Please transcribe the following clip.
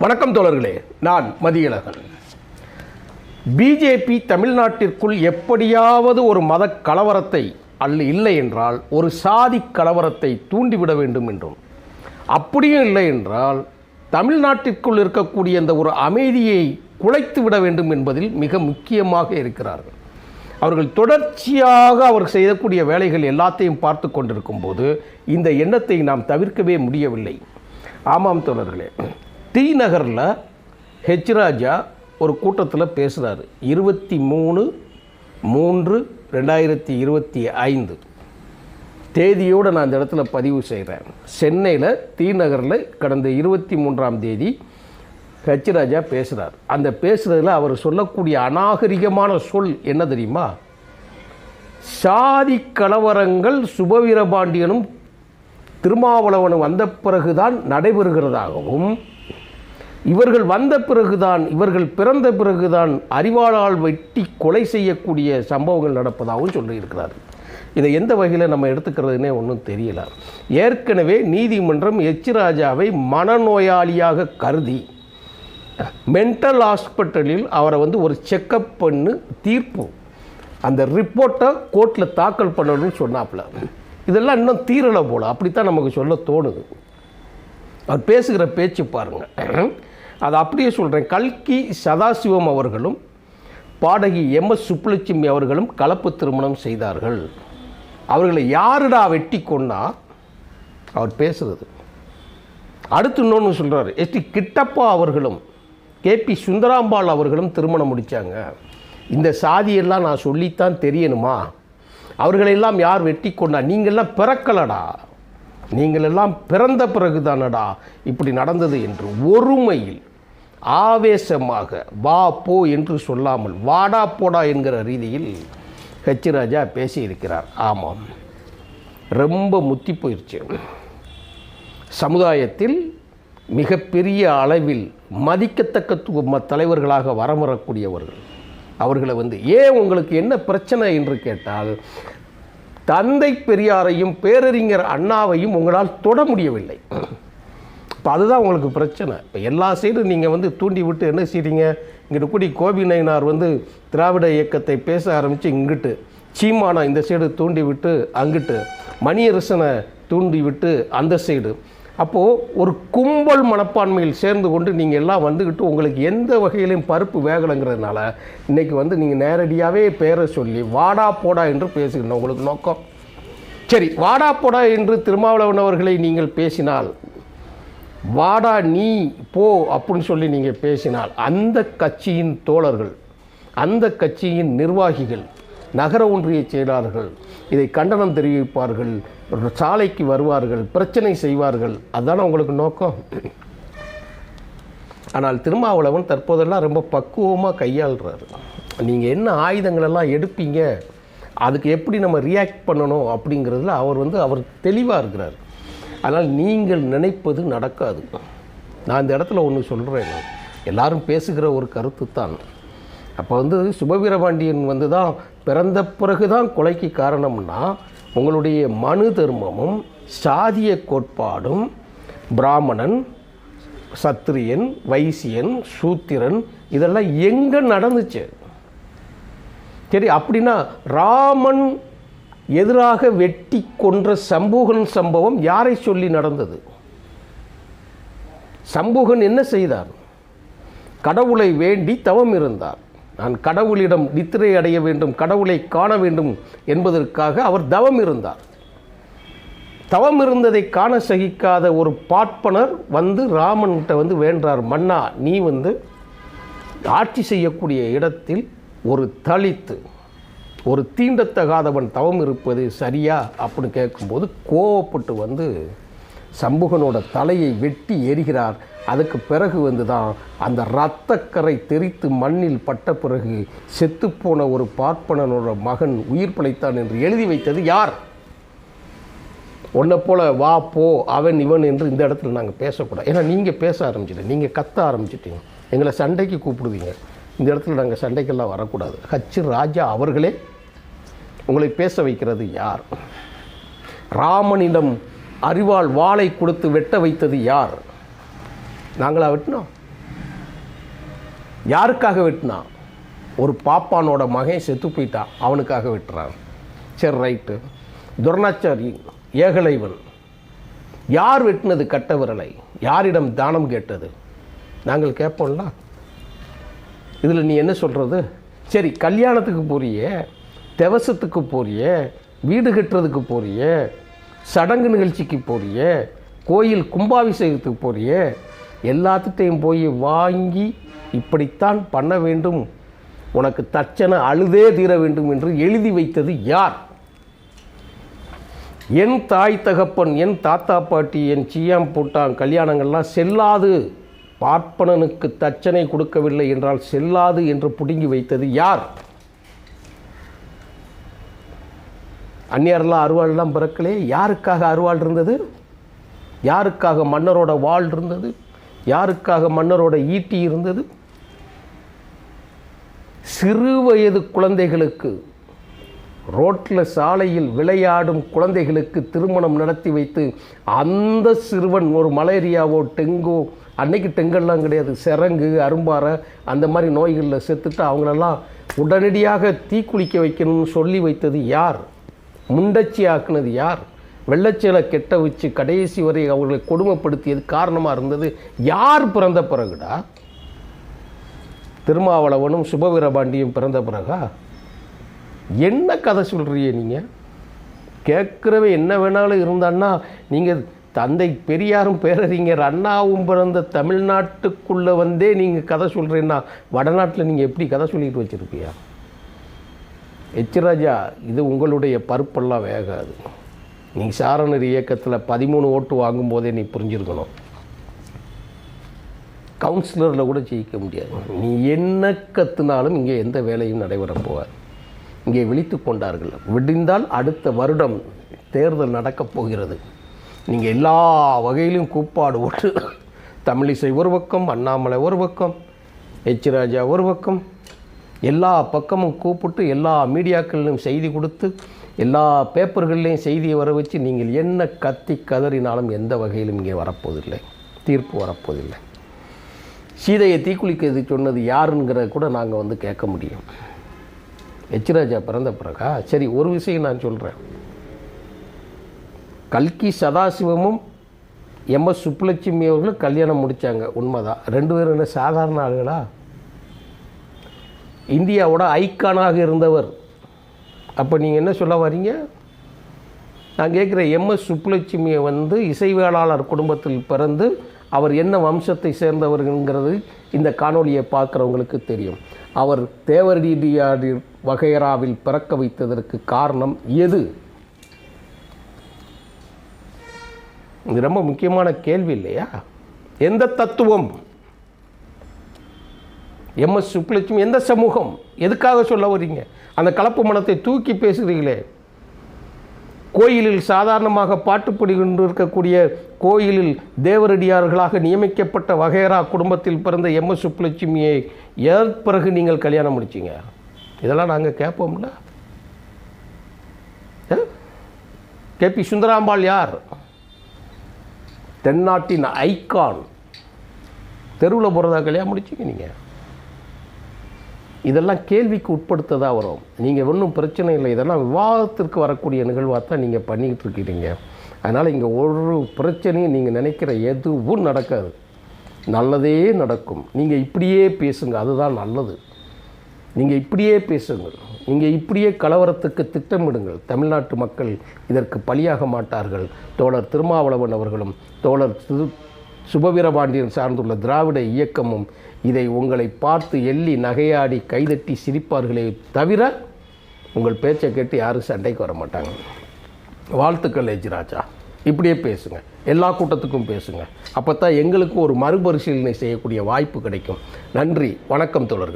வணக்கம் தோழர்களே நான் மதியழகன். பிஜேபி தமிழ்நாட்டிற்குள் எப்படியாவது ஒரு மத கலவரத்தை அல்ல இல்லை என்றால் ஒரு சாதி கலவரத்தை தூண்டிவிட வேண்டும் என்றும். அப்படியும் இல்லை என்றால் தமிழ்நாட்டிற்குள் இருக்கக்கூடிய அந்த ஒரு அமைதியை குலைத்து விட வேண்டும் என்பதில் மிக முக்கியமாக இருக்கிறார்கள். அவர்கள் தொடர்ச்சியாக அவர் செய்யக்கூடிய வேலைகள் எல்லாத்தையும் பார்த்து கொண்டிருக்கும் போது இந்த எண்ணத்தை நாம் தவிர்க்கவே முடியவில்லை. ஆமாம் தோழர்களே டி நகரில் ஹெச் ராஜா ஒரு கூட்டத்தில் பேசுகிறாரு இருபத்தி மூணு மூன்று ரெண்டாயிரத்தி இருபத்தி ஐந்து. தேதியோடு நான் அந்த இடத்துல பதிவு செய்கிறேன் சென்னையில் டி நகரில் கடந்த இருபத்தி மூன்றாம் தேதி ஹெச் ராஜா பேசுகிறார் அந்த பேசுகிறதுல அவர் சொல்லக்கூடிய அநாகரிகமான சொல் என்ன தெரியுமா? சாதி கலவரங்கள் சுபவீரபாண்டியனும் திருமாவளவனும் வந்த பிறகுதான் நடைபெறுகிறதாகவும் இவர்கள் வந்த பிறகுதான் இவர்கள் பிறந்த பிறகுதான் அறிவாளால் வெட்டி கொலை செய்யக்கூடிய சம்பவங்கள் நடப்பதாகவும் சொல்லியிருக்கிறார் இதை எந்த வகையில் நம்ம எடுத்துக்கிறதுனே ஒன்றும் தெரியல. ஏற்கனவே நீதிமன்றம் எச். ராஜாவை மனநோயாளியாக கருதி மென்டல் ஹாஸ்பிட்டலில் அவரை வந்து ஒரு செக்கப் பண்ணு தீர்ப்பு. அந்த ரிப்போர்ட்டை கோர்ட்டில் தாக்கல் பண்ணணும்னு சொன்னாப்புல. இதெல்லாம் இன்னும் தீரலை போல. அப்படித்தான் நமக்கு சொல்ல தோணுது. அவர் பேசுகிற பேச்சு பாருங்கள் அதை அப்படியே சொல்கிறேன் கல்கி சதாசிவம் அவர்களும் பாடகி எம் எஸ் சுப்புலட்சுமி அவர்களும் கலப்பு திருமணம் செய்தார்கள். அவர்களை யாருடா வெட்டி கொண்டா அவர் பேசுகிறது அடுத்து இன்னொன்று சொல்கிறார் எஸ்டி கிட்டப்பா அவர்களும் கே பி சுந்தராம்பாள் அவர்களும் திருமணம் முடித்தாங்க இந்த சாதியெல்லாம் நான் சொல்லித்தான் தெரியணுமா? அவர்களெல்லாம் யார் வெட்டி கொண்டா நீங்கள்லாம் பிறக்கலடா. நீங்களெல்லாம் பிறந்த பிறகுதானடா இப்படி நடந்தது என்று ஒருமையில் ஆவேசமாக வா போ என்று சொல்லாமல் வாடா போடா என்கிற ரீதியில் ஹெச் ராஜா பேசியிருக்கிறார். ஆமாம். ரொம்ப முத்தி போயிடுச்சு சமுதாயத்தில் மிகப்பெரிய அளவில் மதிக்கத்தக்க தலைவர்களாக வரம் வரக்கூடியவர்கள். அவர்களை வந்து ஏன் உங்களுக்கு என்ன பிரச்சனை? என்று கேட்டால் தந்தை பெரியாரையும் பேரறிஞர் அண்ணாவையும் உங்களால் தொட முடியவில்லை. இப்போ அதுதான் உங்களுக்கு பிரச்சனை. இப்போ எல்லா சைடும் நீங்கள் வந்து தூண்டி விட்டு என்ன செய்றீங்க? இங்கிட்டு கூடி கோபி நயினார் வந்து திராவிட இயக்கத்தை பேச ஆரம்பித்து இங்கிட்டு சீமானா இந்த சைடு தூண்டி விட்டு அங்கிட்டு மணியரசனை தூண்டி விட்டு அந்த சைடு. அப்போது ஒரு கும்பல் மனப்பான்மையில் சேர்ந்து கொண்டு நீங்கள் எல்லாம் வந்துக்கிட்டு உங்களுக்கு எந்த வகையிலையும் பருப்பு வேகலைங்கிறதுனால இன்றைக்கி வந்து நீங்கள் நேரடியாகவே பேரை சொல்லி வாடா போடா என்று பேசுகிறோம் உங்களுக்கு நோக்கம். சரி வாடா போடா என்று திருமாவளவன் அவர்களை நீங்கள் பேசினால் வாடா நீ போ அப்படின்னு சொல்லி நீங்கள் பேசினால் அந்த கட்சியின் தோழர்கள் அந்த கட்சியின் நிர்வாகிகள் நகர ஒன்றிய செயலாளர்கள் இதை கண்டனம் தெரிவிப்பார்கள் சாலைக்கு வருவார்கள் பிரச்சனை செய்வார்கள் அதுதானே உங்களுக்கு நோக்கம்? ஆனால் திருமாவளவன் தற்போதெல்லாம் ரொம்ப பக்குவமாக கையாளுறாரு. நீங்கள் என்ன ஆயுதங்களெல்லாம் எடுப்பீங்க? அதுக்கு எப்படி நம்ம ரியாக்ட் பண்ணணும் அப்படிங்கிறதுல அவர் வந்து அவர் தெளிவாக இருக்கிறார். ஆனால் நீங்கள் நினைப்பது நடக்காது. நான் இந்த இடத்துல ஒன்று சொல்கிறேன் எல்லாரும் பேசுகிற ஒரு கருத்து தான் அப்போ வந்து சுபவீரபாண்டியன் வந்து தான் பிறந்த பிறகு தான் கொலைக்கு காரணம்னா உங்களுடைய மனு தர்மமும் சாதிய கோட்பாடும் பிராமணன் சத்திரியன் வைசியன் சூத்திரன் இதெல்லாம் எங்கே நடந்துச்சு? சரி அப்படின்னா ராமன் எதிராக வெட்டி கொன்ற சம்பூகன் சம்பவம் யாரை சொல்லி நடந்தது? சம்பூகன் என்ன செய்தார்? கடவுளை வேண்டி தவம் இருந்தார். நான் கடவுளிடம் நித்திரை அடைய வேண்டும் கடவுளை காண வேண்டும் என்பதற்காக அவர் தவம் இருந்தார். தவம் இருந்ததை காண சகிக்காத ஒரு பார்ப்பனர் வந்து ராமன்கிட்ட வந்து வேண்டார் மன்னா நீ வந்து ஆட்சி செய்யக்கூடிய இடத்தில் ஒரு தலித்து ஒரு தீண்டத்தகாதவன் தவம் இருப்பது சரியா அப்படின்னு கேட்கும்போது கோவப்பட்டு வந்து சம்புகனோட தலையை வெட்டி எரிகிறார். அதுக்கு பிறகு வந்து தான் அந்த இரத்தக்கரை தெரித்து மண்ணில் பட்ட பிறகு செத்துப்போன ஒரு பார்ப்பனனோட மகன் உயிர் பிழைத்தான் என்று எழுதி வைத்தது யார்? உன்னை போல வா போ அவன் இவன் என்று இந்த இடத்துல நாங்கள் பேசக்கூடாது. ஏன்னா நீங்கள் பேச ஆரம்பிச்சிட்டீங்க. நீங்கள் கத்த ஆரம்பிச்சிட்டீங்க. எங்களை சண்டைக்கு கூப்பிடுவீங்க. இந்த இடத்துல நாங்கள் சண்டைக்கெல்லாம் வரக்கூடாது. ஹச்சு ராஜா அவர்களே உங்களை பேச வைக்கிறது யார்? ராமனிடம் அறிவால் வாளை கொடுத்து வெட்ட வைத்தது யார்? நாங்களா வெட்டினோம்? யாருக்காக வெட்டினா? ஒரு பாப்பானோட மகன் செத்து போயிட்டான் அவனுக்காக வெட்டுறான். சரி ரைட்டு. துரணாச்சாரி ஏகலைவன். யார் வெட்டினது கட்ட விரலை? யாரிடம் தானம் கேட்டது? நாங்கள் கேட்போம்ல. இதில் நீ என்ன சொல்கிறது சரி கல்யாணத்துக்கு போறியே. தெவசத்துக்கு போறிய வீடு கட்டுறதுக்கு போறிய சடங்கு நிகழ்ச்சிக்கு போறிய கோயில் கும்பாபிஷேகத்துக்கு போறிய எல்லாத்துட்டையும் போய் வாங்கி இப்படித்தான் பண்ண வேண்டும். உனக்கு தச்சன அழுதே தீர வேண்டும் என்று எழுதி வைத்தது யார்? என் தாய் தகப்பன் என் தாத்தா பாட்டி என் சியாம் பூட்டான் கல்யாணங்கள்லாம் செல்லாது. பார்ப்பனனுக்கு தச்சனை கொடுக்கவில்லை என்றால் செல்லாது என்று புடுங்கி வைத்தது யார்? அந்நியர்லாம் அருவாள்லாம் பிறக்கலே. யாருக்காக அருவாள் இருந்தது? யாருக்காக மன்னரோட வாள் இருந்தது? யாருக்காக மன்னரோட ஈட்டி இருந்தது? சிறு வயது குழந்தைகளுக்கு ரோட்டில் சாலையில் விளையாடும் குழந்தைகளுக்கு திருமணம் நடத்தி வைத்து அந்த சிறுவன் ஒரு மலேரியாவோ டெங்கோ அன்னைக்கு டெங்கெல்லாம் கிடையாது. சிறங்கு அரும்பாறை அந்த மாதிரி நோய்களில் செத்துட்டு அவங்களெல்லாம் உடனடியாக தீக்குளிக்க வைக்கணும்னு சொல்லி வைத்தது யார்? முண்டச்சி ஆக்குனது யார்? வெள்ளச்சேலை கெட்ட வச்சு கடைசி வரை அவர்களை கொடுமைப்படுத்தியது காரணமாக இருந்தது யார் பிறந்த பிறகுடா? திருமாவளவனும் சுபவீரபாண்டியும் பிறந்த பிறகா? என்ன கதை சொல்கிறீங்க நீங்கள் கேட்குறவே என்ன வேணாலும் இருந்தான்னா நீங்கள் தந்தை பெரியாரும் பேரறிஞர் அண்ணாவும் பிறந்த தமிழ்நாட்டுக்குள்ளே வந்தே நீங்கள் கதை சொல்கிறீன்னா வடநாட்டில் நீங்கள் எப்படி கதை சொல்லிட்டு வச்சுருப்பியா? எச்ராஜா இது உங்களுடைய பருப்பெல்லாம் வேகாது. நீ சாரணர் இயக்கத்தில் பதிமூணு ஓட்டு வாங்கும்போதே நீ புரிஞ்சிருக்கணும். கவுன்சிலரில் கூட ஜெயிக்க முடியாது. நீ என்ன கத்துனாலும் இங்கே எந்த வேலையும் நடைபெற போவார் இங்கே விழித்து கொண்டார்கள். விடிந்தால் அடுத்த வருடம் தேர்தல் நடக்கப் போகிறது. நீங்கள் எல்லா வகையிலும் கூப்பாடு ஓட்டு. தமிழிசை ஒரு பக்கம் அண்ணாமலை ஒரு பக்கம் எச் ராஜா ஒரு பக்கம். எல்லா பக்கமும் கூப்பிட்டு எல்லா மீடியாக்களிலும் செய்தி கொடுத்து எல்லா பேப்பர்கள்லையும் செய்தியை வர வச்சு நீங்கள் என்ன கத்தி கதறினாலும் எந்த வகையிலும் இங்கே வரப்போதில்லை. தீர்ப்பு வரப்போதில்லை. சீதையை தீக்குளிக்கிறது சொன்னது யாருங்கிறத கூட நாங்கள் வந்து கேட்க முடியும். எச்ராஜா பிறந்த பிறகா? சரி ஒரு விஷயம் நான் சொல்கிறேன் கல்கி சதாசிவமும் எம்எஸ் சுப்புலட்சுமி அவர்களும் கல்யாணம் முடித்தாங்க உண்மைதான். ரெண்டு பேரும் என்ன சாதாரண ஆளுகளா? இந்தியாவோட ஐக்கானாக இருந்தவர். அப்போ நீங்கள் என்ன சொல்ல வரீங்க? நான் கேட்குற எம்எஸ் சுப்புலட்சுமியை வந்து இசைவேளாளர் குடும்பத்தில் பிறந்து அவர் என்ன வம்சத்தை சேர்ந்தவர்கிறது இந்த காணொளியை பார்க்குறவங்களுக்கு தெரியும். அவர் தேவரடியாடி வகையராவில் பிறக்க வைத்ததற்கு காரணம் எது? இது ரொம்ப முக்கியமான கேள்வி இல்லையா? எந்த தத்துவம்? எம்எஸ் சுப்புலட்சுமி எந்த சமூகம்? எதுக்காக சொல்ல வரீங்க அந்த கலப்பு மனத்தை தூக்கி பேசுகிறீங்களே கோயிலில் சாதாரணமாக பாட்டுப்படி கொண்டு இருக்கக்கூடிய கோயிலில் தேவரடியார்களாக நியமிக்கப்பட்ட வகையரா குடும்பத்தில் பிறந்த எம்எஸ் சுப்புலட்சுமியை எதன் பிறகு நீங்கள் கல்யாணம் முடிச்சீங்க? இதெல்லாம் நாங்கள் கேட்போம்ல கே பி சுந்தராம்பாள் யார்? தென்னாட்டின் ஐகான். தெருவில் போகிறதா கல்யாணம் முடிச்சிங்க நீங்கள் இதெல்லாம் கேள்விக்கு உட்படுத்ததாக வரும். நீங்கள் ஒன்றும் பிரச்சனை இல்லை. இதெல்லாம் விவாதத்திற்கு வரக்கூடிய நிகழ்வாக தான் நீங்கள் பண்ணிக்கிட்டு இருக்கிறீங்க அதனால் இங்கே ஒரு பிரச்சனையும் நீங்கள் நினைக்கிற எதுவும் நடக்காது. நல்லதே நடக்கும். நீங்கள் இப்படியே பேசுங்க. அதுதான் நல்லது. நீங்கள் இப்படியே பேசுங்கள். நீங்கள் இப்படியே கலவரத்துக்கு திட்டமிடுங்கள். தமிழ்நாட்டு மக்கள் இதற்கு பலியாக மாட்டார்கள். தோழர் திருமாவளவன் அவர்களும் தோழர் திரு சுபவீரபாண்டியன் சார்ந்துள்ள திராவிட இயக்கமும் இதை உங்களை பார்த்து எள்ளி நகையாடி கைதட்டி சிரிப்பார்களே தவிர உங்கள் பேச்சை கேட்டு யாரும் சண்டைக்கு வர மாட்டாங்க. வாழ்த்துக்கள் எஜ்ராஜா இப்படியே பேசுங்க. எல்லா கூட்டத்துக்கும் பேசுங்க. அப்போ தான் எங்களுக்கும் ஒரு மறுபரிசீலனை செய்யக்கூடிய வாய்ப்பு கிடைக்கும். நன்றி. வணக்கம் தோழர்கள்.